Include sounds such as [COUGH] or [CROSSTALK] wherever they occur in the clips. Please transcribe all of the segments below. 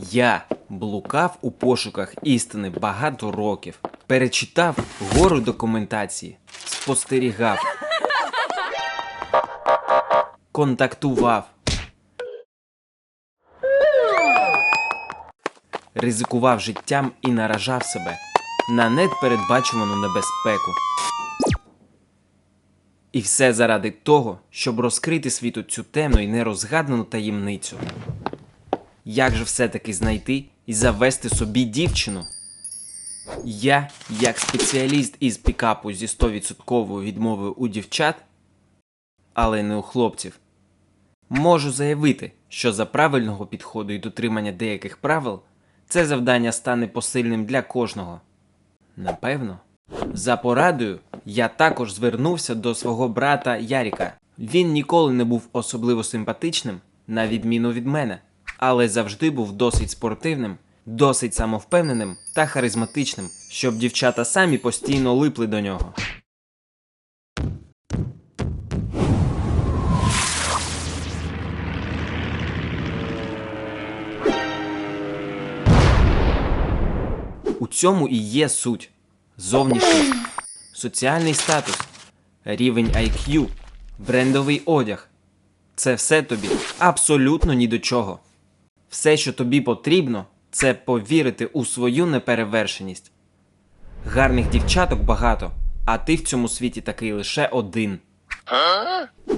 Я блукав у пошуках істини багато років, перечитав гору документації, спостерігав, контактував, ризикував життям і наражав себе на непередбачувану небезпеку. І все заради того, щоб розкрити світу цю темну і нерозгадану таємницю. Як же все-таки знайти і завести собі дівчину? Я, як спеціаліст із пікапу зі 100% відмовою у дівчат, але не у хлопців, можу заявити, що за правильного підходу і дотримання деяких правил це завдання стане посильним для кожного. Напевно. За порадою я також звернувся до свого брата Яріка. Він ніколи не був особливо симпатичним, на відміну від мене, але завжди був досить спортивним, досить самовпевненим та харизматичним, щоб дівчата самі постійно липли до нього. У цьому і є суть. Зовнішність, соціальний статус, рівень IQ, брендовий одяг. Це все тобі абсолютно ні до чого. Все, що тобі потрібно, це повірити у свою неперевершеність. Гарних дівчаток багато, а ти в цьому світі такий лише один.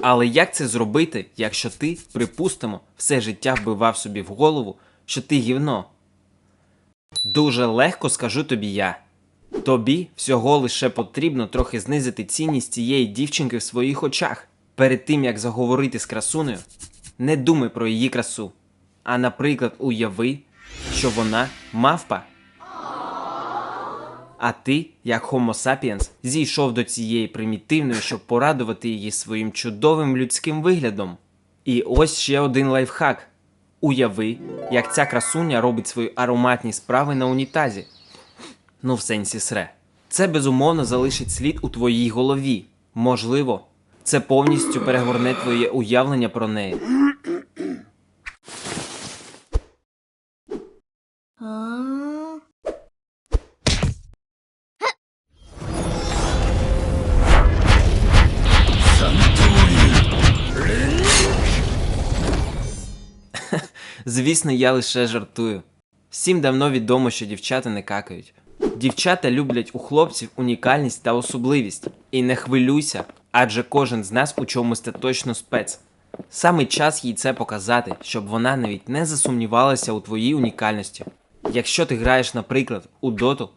Але як це зробити, якщо ти, припустимо, все життя вбивав собі в голову, що ти гівно? Дуже легко скажу тобі я. Тобі всього лише потрібно трохи знизити цінність цієї дівчинки в своїх очах. Перед тим як заговорити з красунею, не думай про її красу. А наприклад, уяви, що вона мавпа. А ти, як Homo sapiens, зійшов до цієї примітивної, щоб порадувати її своїм чудовим людським виглядом. І ось ще один лайфхак. Уяви, як ця красуня робить свої ароматні справи на унітазі. Ну, в сенсі сре. Це безумовно залишить слід у твоїй голові. Можливо, це повністю перегорне твоє уявлення про неї. Звісно, я лише жартую. Всім давно відомо, що дівчата не какають. Дівчата люблять у хлопців унікальність та особливість. І не хвилюйся, адже кожен з нас у чомусь та точно спец. Саме час їй це показати, щоб вона навіть не засумнівалася у твоїй унікальності. Якщо ти граєш, наприклад, у доту,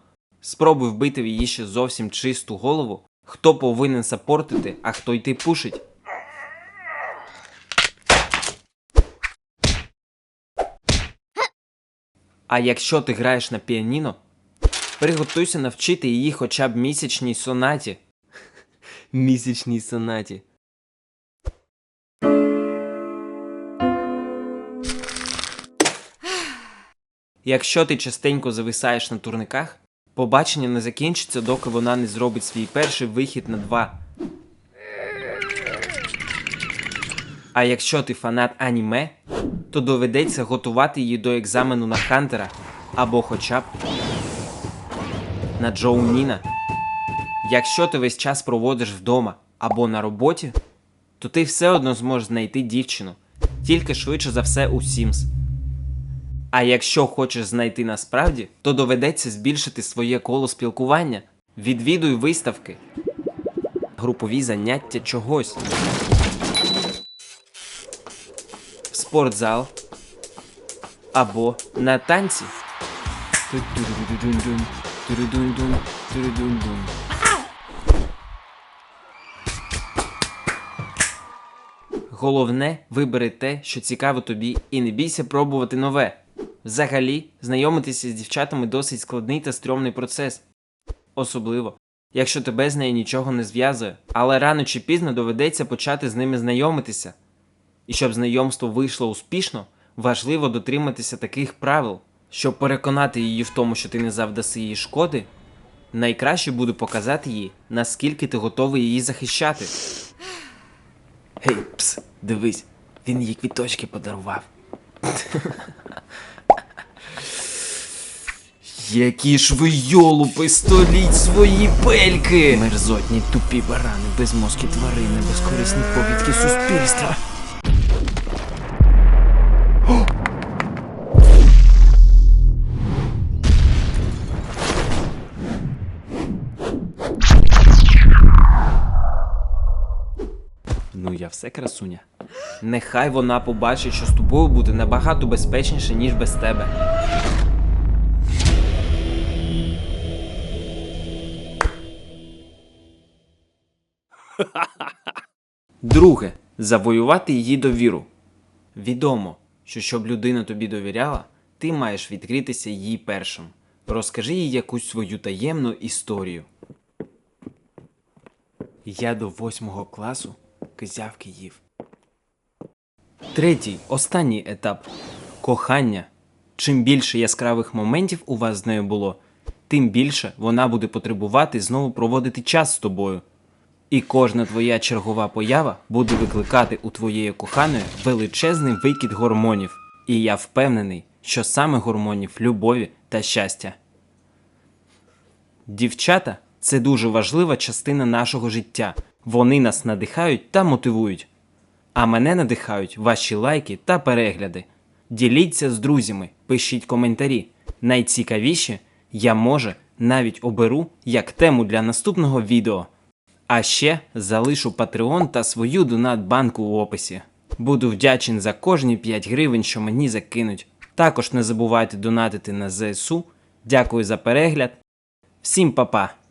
спробуй вбити в її ще зовсім чисту голову, хто повинен сапортити, а хто йти пушить. А якщо ти граєш на піаніно, приготуйся навчити її хоча б місячній сонаті. [LAUGHS] Місячній сонаті. Якщо ти частенько зависаєш на турниках, побачення не закінчиться, доки вона не зробить свій перший вихід на два. А якщо ти фанат аніме, то доведеться готувати її до екзамену на Хантера або хоча б на Джоу Ніна. Якщо ти весь час проводиш вдома або на роботі, то ти все одно зможеш знайти дівчину, тільки швидше за все у Sims. А якщо хочеш знайти насправді, то доведеться збільшити своє коло спілкування. Відвідуй виставки, групові заняття чогось. Спортзал або на танці. Головне, вибери те, що цікаво тобі, і не бійся пробувати нове. Взагалі, знайомитися з дівчатами досить складний та стрьомний процес. Особливо, якщо тебе з нею нічого не зв'язує, але рано чи пізно доведеться почати з ними знайомитися. І щоб знайомство вийшло успішно, важливо дотриматися таких правил. Щоб переконати її в тому, що ти не завдаси їй шкоди, найкраще буде показати їй, наскільки ти готовий її захищати. Гей, пс, дивись, він їй квіточки подарував. Які ж ви йолупи, століть свої пельки! Мерзотні тупі барани, безмозкі тварини, безкорисні повідки суспільства. Ну, я все красуня. Нехай вона побачить, що з тобою буде набагато безпечніше, ніж без тебе. Друге, завоювати її довіру. Відомо, що щоб людина тобі довіряла, ти маєш відкритися їй першим. Розкажи їй якусь свою таємну історію. Я до восьмого класу кизявки їв. Третій, останній етап кохання. Чим більше яскравих моментів у вас з нею було, тим більше вона буде потребувати знову проводити час з тобою. І кожна твоя чергова поява буде викликати у твоєї коханої величезний викид гормонів. І я впевнений, що саме гормонів любові та щастя. Дівчата це дуже важлива частина нашого життя. Вони нас надихають та мотивують. А мене надихають ваші лайки та перегляди. Діліться з друзями, пишіть коментарі. Найцікавіші я може навіть оберу як тему для наступного відео. А ще залишу Patreon та свою донат-банку в описі. Буду вдячен за кожні 5 гривень, що мені закинуть. Також не забувайте донатити на ЗСУ. Дякую за перегляд. Всім па-па!